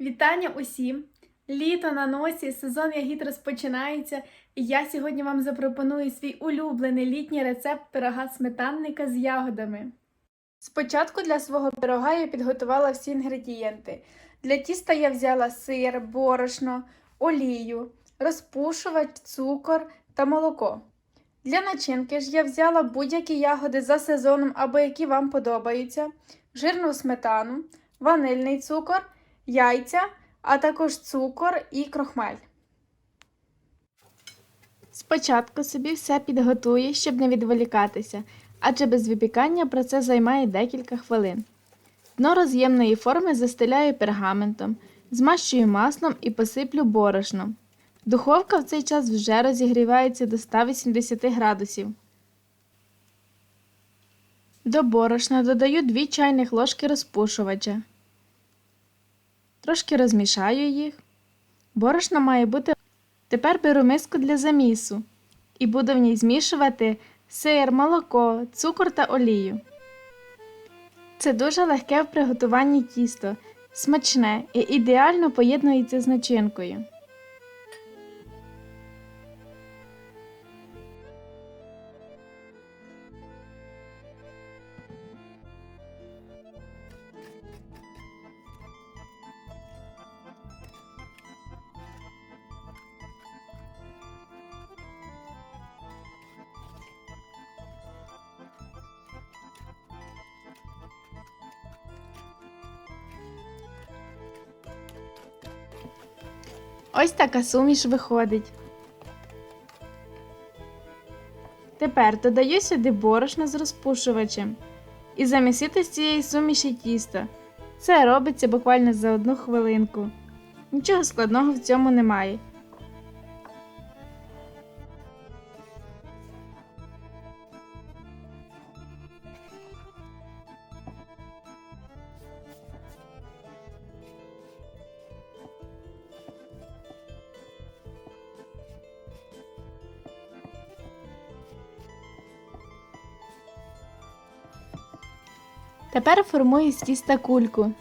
Вітання усім! Літо на носі, сезон ягід розпочинається, і я сьогодні вам запропоную свій улюблений літній рецепт пирога сметанника з ягодами. Спочатку для свого пирога я підготувала всі інгредієнти. Для тіста я взяла сир, борошно, олію, розпушувач, цукор та молоко. Для начинки ж я взяла будь-які ягоди за сезоном або які вам подобаються, жирну сметану, ванильний цукор, яйця, а також цукор і крохмаль. Спочатку собі все підготую, щоб не відволікатися, адже без випікання процес займає декілька хвилин. Дно роз'ємної форми застеляю пергаментом, змащую маслом і посиплю борошном. Духовка в цей час вже розігрівається до 180 градусів. До борошна додаю 2 чайних ложки розпушувача. Трошки розмішаю їх. Борошно має бути. Тепер беру миску для замісу і буду в ній змішувати сир, молоко, цукор та олію. Це дуже легке в приготуванні тісто, смачне і ідеально поєднується з начинкою. Ось така суміш виходить. Тепер додаю сюди борошно з розпушувачем і замісити з цієї суміші тісто. Це робиться буквально за одну хвилинку. Нічого складного в цьому немає. Тепер формую з тіста кульку.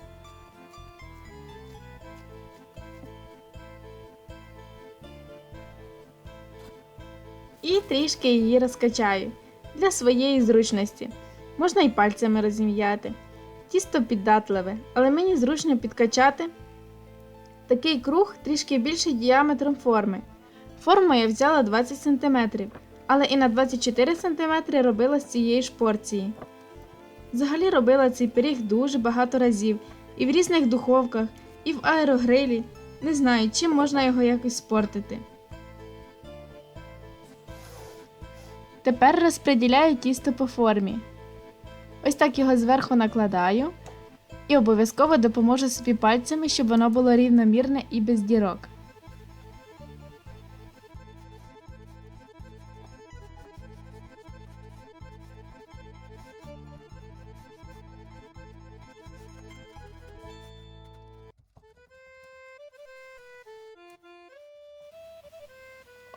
І трішки її розкачаю для своєї зручності. Можна і пальцями розім'яти. Тісто піддатливе, але мені зручно підкачати такий круг трішки більший діаметром форми. Форму я взяла 20 см, але і на 24 см робила з цієї ж порції. Взагалі робила цей пиріг дуже багато разів, і в різних духовках, і в аерогрилі. Не знаю, чим можна його якось спортити. Тепер розподіляю тісто по формі. Ось так його зверху накладаю і обов'язково допоможу собі пальцями, щоб воно було рівномірне і без дірок.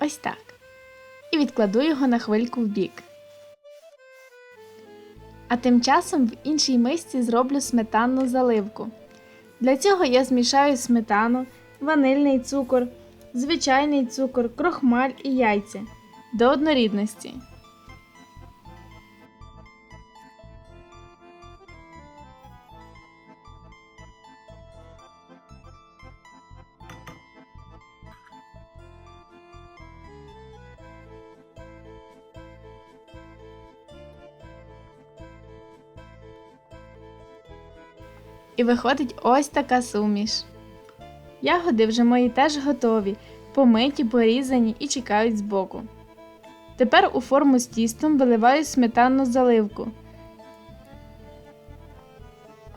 Ось так. І відкладу його на хвильку в бік. А тим часом в іншій мисці зроблю сметанну заливку. Для цього я змішаю сметану, ванильний цукор, звичайний цукор, крохмаль і яйця до однорідності. І виходить ось така суміш. Ягоди вже мої теж готові, помиті, порізані і чекають збоку. Тепер у форму з тістом виливаю сметанну заливку.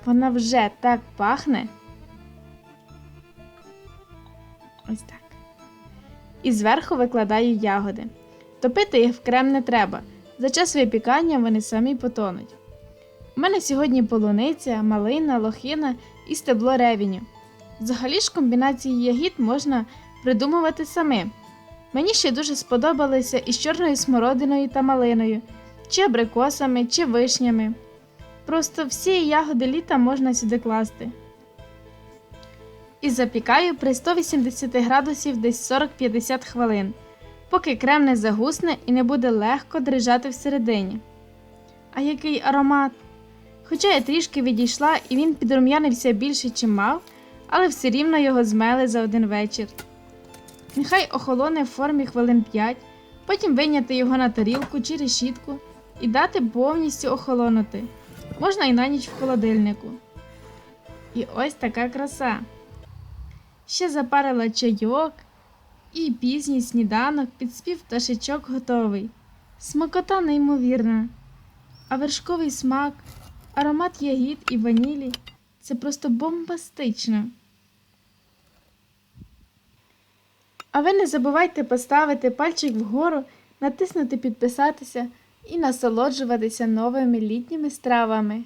Вона вже так пахне. Ось так. І зверху викладаю ягоди. Топити їх в крем не треба. За час випікання вони самі потонуть. У мене сьогодні полуниця, малина, лохина і стебло ревеню. Взагалі ж комбінації ягід можна придумувати самим. Мені ще дуже сподобалися із чорною смородиною та малиною, чи абрикосами, чи вишнями. Просто всі ягоди літа можна сюди класти. і запікаю при 180 градусів десь 40-50 хвилин, поки крем не загусне і не буде легко дрижати всередині. А який аромат! Хоча я трішки відійшла і він підрум'янився більше, чим мав, але все рівно його змели за один вечір. Нехай охолоне в формі хвилин 5, потім вийняти його на тарілку чи решітку і дати повністю охолонути. Можна і на ніч в холодильнику. І ось така краса. Ще запарила чайок і пізній сніданок під спів пташечок готовий. Смакота неймовірна. А вершковий смак, аромат ягід і ванілі це просто бомбастично. А ви не забувайте поставити пальчик вгору, натиснути підписатися і насолоджуватися новими літніми стравами.